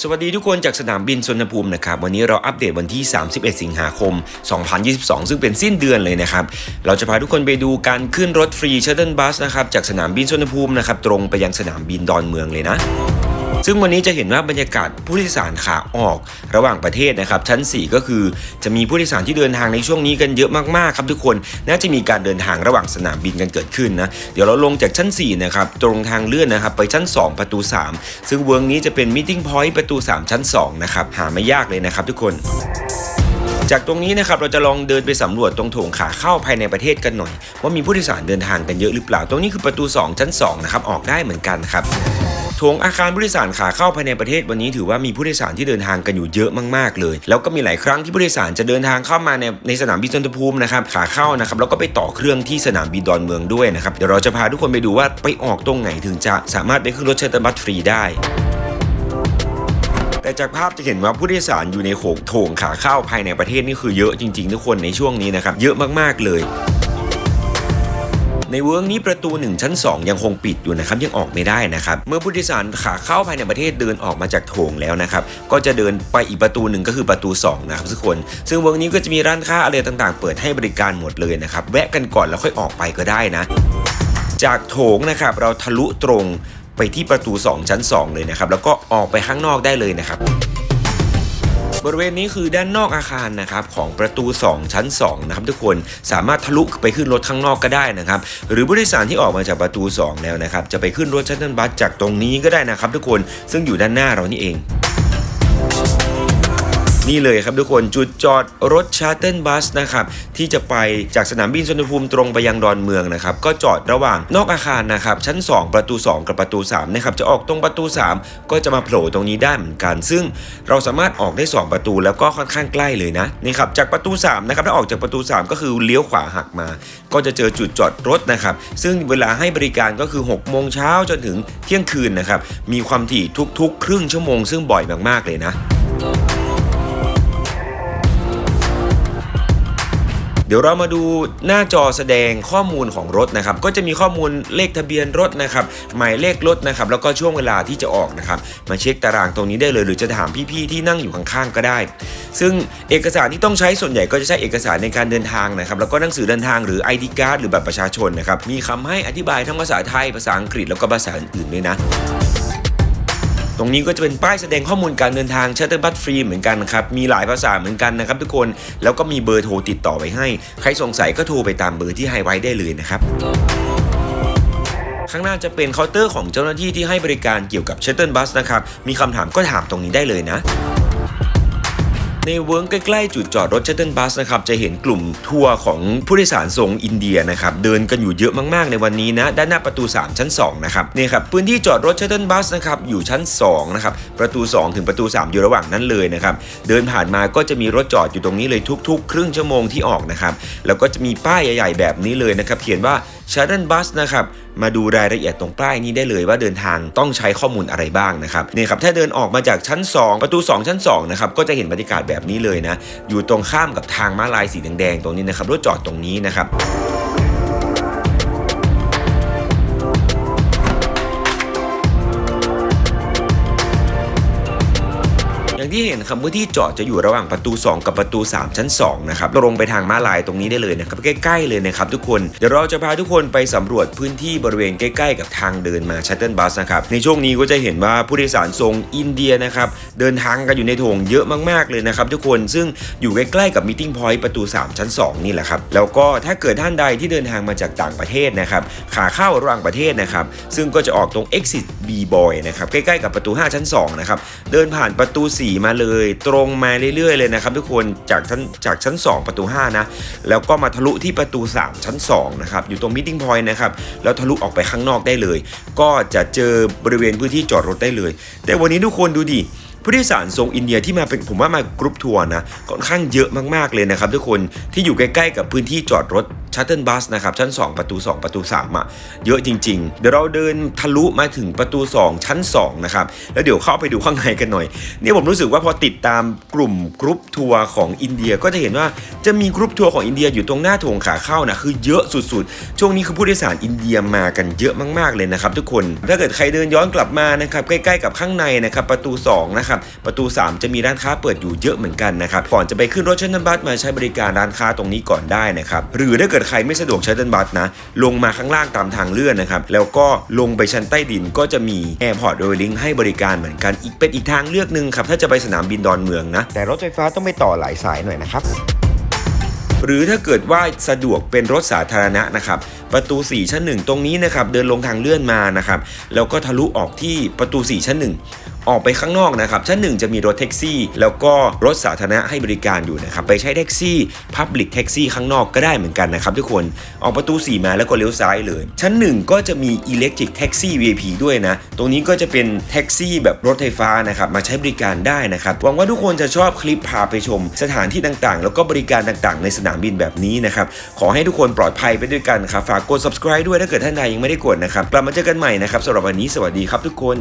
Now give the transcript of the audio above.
สวัสดีทุกคนจากสนามบินสุวรรณภูมินะครับวันนี้เราอัปเดตวันที่ 31 สิงหาคม 2022 ซึ่งเป็นสิ้นเดือนเลยนะครับ เราจะพาทุกคนไปดูการขึ้นรถฟรีเชัตเทิลบัสนะครับจากสนามบินสุวรรณภูมินะครับตรงไปยังสนามบินดอนเมืองเลยนะ ซึ่งวันนี้จะเห็นว่าบรรยากาศผู้โดยสารขาออกระหว่างประเทศนะครับ ชั้น 4 ก็คือจะมีผู้โดยสารที่เดินทางในช่วงนี้กันเยอะมากๆครับทุกคนน่าจะมีการเดินทางระหว่างสนามบินกันเกิดขึ้นนะเดี๋ยวเราลงจากชั้น4นะครับตรงทางเลื่อนนะครับไปชั้น 2 ประตู 3 ซึ่งเวิร์กนี้จะเป็นมิ e พอยต์ประตู 3 ชั้น2นะครับหาไม่ยากเลยนะครับทุกคนจากตรงนี้นะครับเราจะลองเดินไปสำรวจตรงโถงขาเข้าภายในประเทศกันหน่อย ว่ามีผู้โดยสารเดินทางกันเยอะหรือเปล่า ตรงนี้คือประตู 2 ชั้น2นะครับออกได้เหมือนกันครับ ถงอาคารผู้โดยสารขาเข้าภายในประเทศวันนี้ถือว่ามีผู้โดยสารที่เดินทางกันอยู่เยอะมากๆเลย แล้วก็มีหลายครั้งที่ผู้โดยสารจะเดินทางเข้ามาในในสนามบินสุวรรณภูมินะครับขาเข้านะครับแล้วก็ไปต่อเครื่องที่สนามบินดอนเมืองด้วยนะครับเดี๋ยวเราจะพาทุกคนไปดูว่าไปออกตรงไหนถึงจะสามารถไปขึ้นรถเชตเตอร์บัสฟรีได้แต่จากภาพจะเห็นว่าผู้โดยสารอยู่ในโขงโถงขาเข้าภายในประเทศนี่คือเยอะจริง ๆ ทุกคนในช่วงนี้นะครับเยอะมากๆเลย ในเวิร์กนี้ประตู 1 ชั้น 2 ยังคงปิดอยู่นะครับยังออกไม่ได้นะครับเมื่อผู้โดยสารขาเข้าภายในประเทศเดินออกมาจากโถงแล้วนะครับก็จะเดินไปอีกประตูหนึ่งก็คือประตู2นะครับทุกคน ซึ่งเวิร์กนี้ก็จะมีร้านค้าอะไรต่างๆ เปิดให้บริการหมดเลยนะครับแวะกันก่อนแล้วค่อยออกไปก็ได้นะ จากโถงนะครับเราทะลุตรงไปที่ประตู 2 ชั้น 2 เลยนะครับแล้วก็ออกไปข้างนอกได้เลยนะครับ บริเวณนี้คือด้านนอกอาคารนะครับของประตู 2 ชั้น2นะครับทุกคนสามารถทะลุไปขึ้นรถข้างนอกก็ได้นะครับหรือผู้โดยสารที่ออกมาจากประตู 2 แล้วนะครับจะไปขึ้นรถชัตเทิลบัสจากตรงนี้ก็ได้นะครับทุกคนซึ่งอยู่ด้านหน้าเรานี่เอง นี่เลยครับทุกคนจุดจอดรถชาร์เติลบัสนะครับที่จะไปจากสนามบินสุวรรณภูมิตรงไปยังดอนเมืองนะครับก็จอดระหว่างนอกอาคารนะครับชั้น 2 ประตู 2 กับประตู3นะครับจะออกตรงประตู 3 ก็จะมาโผล่ตรงนี้ได้เหมือนกัน ซึ่งเราสามารถออกได้ 2 ประตูแล้วก็ค่อนข้างใกล้เลยนะนี่ครับจากประตู3นะครับถ้าออกจากประตู 3 ก็คือเลี้ยวขวาหักมา ก็จะเจอจุดจอดรถนะครับซึ่งเวลาให้บริการก็คือ6โมงเช้าจนถึงเที่ยงคืนนะครับมีความถี่ทุกๆ ครึ่งชั่วโมงซึ่งบ่อยมากๆเลยนะ ดี๋ยวเรามาดูหน้าจอแสดงข้อมูลของรถนะครับ ก็จะมีข้อมูลเลขทะเบียนรถนะครับ หมายเลขรถนะครับ แล้วก็ช่วงเวลาที่จะออกนะครับ มาเช็คตารางตรงนี้ได้เลย หรือจะถามพี่ๆที่นั่งอยู่ข้างๆก็ได้ ซึ่งเอกสารที่ต้องใช้ส่วนใหญ่ก็จะใช้เอกสารในการเดินทางนะครับ แล้วก็หนังสือเดินทางหรือ ID card หรือบัตรประชาชนนะครับ มีคำให้อธิบายทั้งภาษาไทย ภาษาอังกฤษ แล้วก็ภาษาอื่นๆด้วยนะ รงนี้ก็จะเป็นป้ายแสดงข้อมูลการเดินทางเชัตเตอร์บัสฟรีเหมือนกันนะครับ มีหลายภาษาเหมือนกันนะครับทุกคน แล้วก็มีเบอร์โทรติดต่อไว้ให้ ใครสงสัยก็โทรไปตามเบอร์ที่ให้ไว้ได้เลยนะครับข้างหน้าจะเป็นเคาน์เตอร์ของเจ้าหน้าที่ที่ให้บริการเกี่ยวกับเชัตเติลบัสนะครับ มีคำถามก็ถามตรงนี้ได้เลยนะ ในเวิร์กใกล้ๆจุดจอดรถชัตเติลบัสนะครับจะเห็นกลุ่มทัวร์ของผู้โดยสารทรงอินเดียนะครับเดินกันอยู่เยอะมากๆในวันนี้นะด้านหน้าประตู 3 ชั้น2นะครับนี่ครับพื้นที่จอดรถชัตเติลบัสนะครับอยู่ชั้น2นะครับประตู 2 ถึงประตู 3 อยู่ระหว่างนั้นเลยนะครับเดินผ่านมาก็จะมีรถจอดอยู่ตรงนี้เลยทุก ๆ ครึ่งชั่วโมงที่ออกนะครับแล้วก็จะมีป้ายใหญ่ ๆ แบบนี้เลยนะครับเขียนว่า Shuttle Bus นะครับมาดูรายละเอียดตรงป้ายนี้ได้เลยว่าเดินทางต้องใช้ข้อมูลอะไรบ้างนะครับนี่ครับถ้าเดินออกมาจากชั้น 2 ประตู 2 ชั้น2นะครับก็จะเห็นบรรยากาศแบบนี้เลยนะอยู่ตรงข้ามกับทางม้าลายสีแดงๆตรงนี้นะครับรถจอดตรงนี้นะครับ ที่เห็นครับพื้นที่จอดจะอยู่ระหว่างประตู 2 กับประตู 3 ชั้น2นะครับลงไปทางม้าลายตรงนี้ได้เลยนะครับใกล้ๆเลยนะครับทุกคนเดี๋ยวเราจะพาทุกคนไปสำรวจพื้นที่บริเวณใกล้ ๆ กับทางเดินมาชัตเติลบัสนะครับในช่วงนี้ก็จะเห็นว่าผู้โดยสารทรงอินเดียนะครับเดินทางกันอยู่ในโถงเยอะมากๆเลยนะครับทุกคนซึ่งอยู่ใกล้ๆกับมิ팅พอยต์ประตู 3 ชั้น 2 นี่แหละครับแล้วก็ถ้าเกิดท่านใดที่เดินทางมาจากต่างประเทศนะครับขาเข้าระหว่างประเทศนะครับซึ่งก็จะออกตรง exit B boy นะครับใกล้ๆกับประตู 5 ชั้น2นะครับเดินผ่านประตู 4มาเลย ตรงมาเรื่อยๆเลยนะครับ ทุกคนจากชั้นจากชั้น 2 ประตู 5 นะ แล้วก็มาทะลุที่ประตู 3 ชั้น 2 นะครับ อยู่ตรงมิ e t i n g point นะครับ แล้วทะลุออกไปข้างนอกได้เลย ก็จะเจอบริเวณพื้นที่จอดรถได้เลย แต่วันนี้ทุกคนดูดิ ผู้โดยสารทรงอินเดียที่มาเป็นผมว่ามากรุ๊ปทัวร์นะค่อนข้างเยอะมากๆเลยนะครับทุกคนที่อยู่ใกล้ๆกับพื้นที่จอดรถชัตเติลบัสนะครับชั้น 2 ประตู 2 ประตู3อะเยอะจริง ๆ เดี๋ยวเราเดินทะลุมาถึงประตู 2 ชั้น2นะครับแล้วเดี๋ยวเข้าไปดูข้างในกันหน่อยเนี่ยผมรู้สึกว่าพอติดตามกลุ่มกรุ๊ปทัวร์ของอินเดียก็จะเห็นว่าจะมีกรุ๊ปทัวร์ของอินเดียอยู่ตรงหน้าโถงขาเข้านะคือเยอะสุดๆ ช่วงนี้คือผู้โดยสารอินเดียมากันเยอะมากๆเลยนะครับทุกคนถ้าเกิดใครเดินย้อนกลับมานะครับใกล้ ๆ กับข้างในนะครับประตู2นะครับนะครับประตู 3 จะมีร้านค้าเปิดอยู่เยอะเหมือนกันนะครับก่อนจะไปขึ้นรถชัตเทิลบัสมาใช้บริการร้านค้าตรงนี้ก่อนได้นะครับหรือถ้าเกิดใครไม่สะดวกชัตเทิลบัสนะลงมาข้างล่างตามทางเลื่อนนะครับแล้วก็ลงไปชั้นใต้ดินก็จะมีแอร์พอร์ตโดยลิงให้บริการเหมือนกันอีกเป็นอีกทางเลือกหนึ่งครับถ้าจะไปสนามบินดอนเมืองนะแต่รถไฟฟ้าต้องไปต่อหลายสายหน่อยนะครับหรือถ้าเกิดว่าสะดวกเป็นรถสาธารณะนะครับประตู 4 ชั้น 1 ตรงนี้นะครับเดินลงทางเลื่อนมานะครับแล้วก็ทะลุออกที่ประตู 4 ชั้น 1 ออกไปข้างนอกนะครับชั้น1จะมีรถแท็กซี่ แล้วก็รถสาธารณะให้บริการอยู่นะครับไปใช้แท็กซี่พับลิกแท็กซี่ข้างนอกก็ได้เหมือนกันนะครับทุกคนออกประตู 4 มาแล้วก็เลี้ยวซ้ายเลย ชั้น 1 ก็จะมีอิเล็กทริกแท็กซี่ VIP ด้วยนะ ตรงนี้ก็จะเป็นแท็กซี่แบบรถไฟฟ้านะครับมาใช้บริการได้นะครับหวังว่าทุกคนจะชอบคลิปพาไปชม สถานที่ต่างๆ แล้วก็บริการต่างๆ ในสนามบินแบบนี้นะครับขอให้ทุกคนปลอดภัยไปด้วยกันครับฝากกด subscribe ด้วยถ้าเกิดท่านใดยังไม่ได้กดนะครับกลับมาเจอกันใหม่นะครับสำหรับวันนี้สวัสดีครับทุกคน